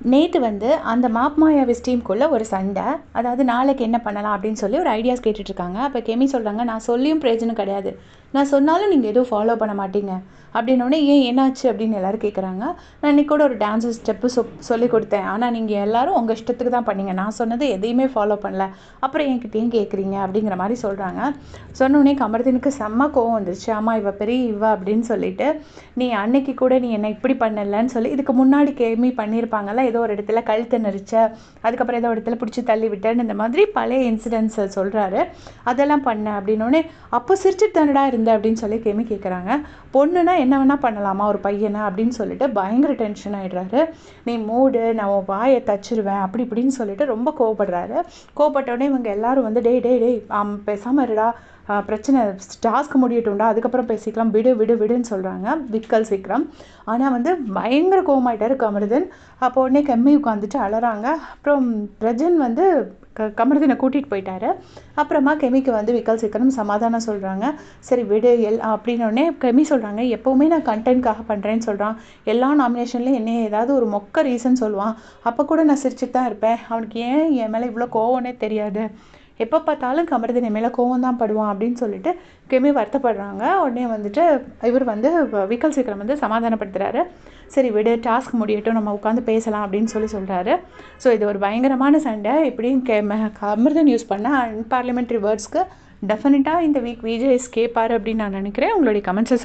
நேற்று வந்து அந்த மாப் மாயாவிஸ் டீமுக்குள்ளே ஒரு சண்டை. அதாவது நாளைக்கு என்ன பண்ணலாம் அப்படின்னு சொல்லி ஒரு ஐடியாஸ் கேட்டுட்ருக்காங்க. அப்போ கெமி சொல்கிறாங்க நான் சொல்லியும் பிரயோஜனம் கிடையாது. நான் சொன்னாலும் நீங்கள் எதுவும் ஃபாலோ பண்ண மாட்டீங்க. அப்படின்னோடனே ஏன் என்னாச்சு? அப்படின்னு எல்லோரும் கேட்குறாங்க நான் இன்றைக்கி கூட ஒரு டான்ஸு ஸ்டெப்பு சொ சொல்லி கொடுத்தேன். ஆனால் நீங்கள் எல்லோரும் உங்கள் இஷ்டத்துக்கு தான் பண்ணீங்க. நான் சொன்னது எதையுமே ஃபாலோ பண்ணல. அப்புறம் என்கிட்டயும் கேட்குறீங்க அப்படிங்கிற மாதிரி சொல்கிறாங்க சொன்னோடனே கமர்தீனுக்கு செம்ம கோவம் வந்துருச்சு. ஆமாம் இவ பெரிய இவ அப்படின்னு சொல்லிட்டு நீ அன்னைக்கு கூட நீ என்ன இப்படி பண்ணலன்னு சொல்லி இதுக்கு முன்னாடி கேமி பண்ணியிருப்பாங்கல்ல ஏதோ ஒரு இடத்துல கழுத்தை நெரிச்ச அதுக்கப்புறம் ஏதோ ஒரு இடத்துல பிடிச்சி தள்ளி விட்டேன்னு இந்த மாதிரி பழைய இன்சிடென்ட்ஸை சொல்கிறாரு அதெல்லாம் பண்ண அப்படின்னோடனே அப்போ சிரிச்சிட்டு தானடா இருந்த? அப்படின்னு சொல்லி கேமி கேட்குறாங்க பொண்ணுனா என்ன வேணால் பண்ணலாமா? ஒரு பையனை? அப்படின்னு சொல்லிட்டு பயங்கர டென்ஷன் ஆகிடுறாரு நீ மூடு நான் உன் வாயை தச்சிருவேன். அப்படி இப்படின்னு சொல்லிட்டு ரொம்ப கோவப்படுறாரு. கோவப்பட்டோடனே இவங்க எல்லாரும் வந்து டே டே டே பேசாமல் இருடா. பிரச்சனை டாஸ்க் முடியட்டும்டா அதுக்கப்புறம் பேசிக்கலாம். விடு விடு விடுன்னு சொல்கிறாங்க விக்கல் சீக்கிரம். ஆனால் வந்து பயங்கர கோவமாயிட்டார் கமருதன். அப்போ உடனே கெம்மி உட்காந்துட்டு அழறாங்க அப்புறம் பிரஜன் வந்து க கமருதனை கூட்டிகிட்டு போயிட்டாரு. அப்புறமா கெமிக்கு வந்து விக்கல் சீக்கிரம் சமாதானம் சொல்கிறாங்க சரி விடு எல் அப்படின்னோடனே கெமி சொல்கிறாங்க எப்போவுமே நான் கண்டென்ட்காக பண்ணுறேன்னு சொல்கிறான் எல்லா நாமினேஷன்லேயும் என்ன ஏதாவது ஒரு மொக்க ரீசன் சொல்லுவான். அப்போ கூட நான் சிரிச்சுட்டு தான் இருப்பேன். அவனுக்கு ஏன் என் மேலே இவ்வளோ கோவம்னே தெரியாது. எப்போ பார்த்தாலும் கமருதீன் மேலே கோவம் தான் படுவான் அப்படின்னு சொல்லிட்டு கெமி வருத்தப்படுறாங்க. உடனே வந்துட்டு இவர் வந்து விக்கல் சீக்கிரம் வந்து சமாதானப்படுத்துகிறாரு சரி விடு டாஸ்க் முடியட்டும் நம்ம உட்காந்து பேசலாம் அப்படின்னு சொல்லி சொல்கிறாரு ஸோ இது ஒரு பயங்கரமான சண்டை. இப்படியும் கே கமருதன் யூஸ் பண்ண அன்பார்லிமெண்ட்ரி வேர்ட்ஸ்க்கு டெஃபினட்டாக இந்த வீக் விஜய் கேட்பார் அப்படின்னு நான் நினைக்கிறேன். உங்களுடைய கமெண்ட்ஸை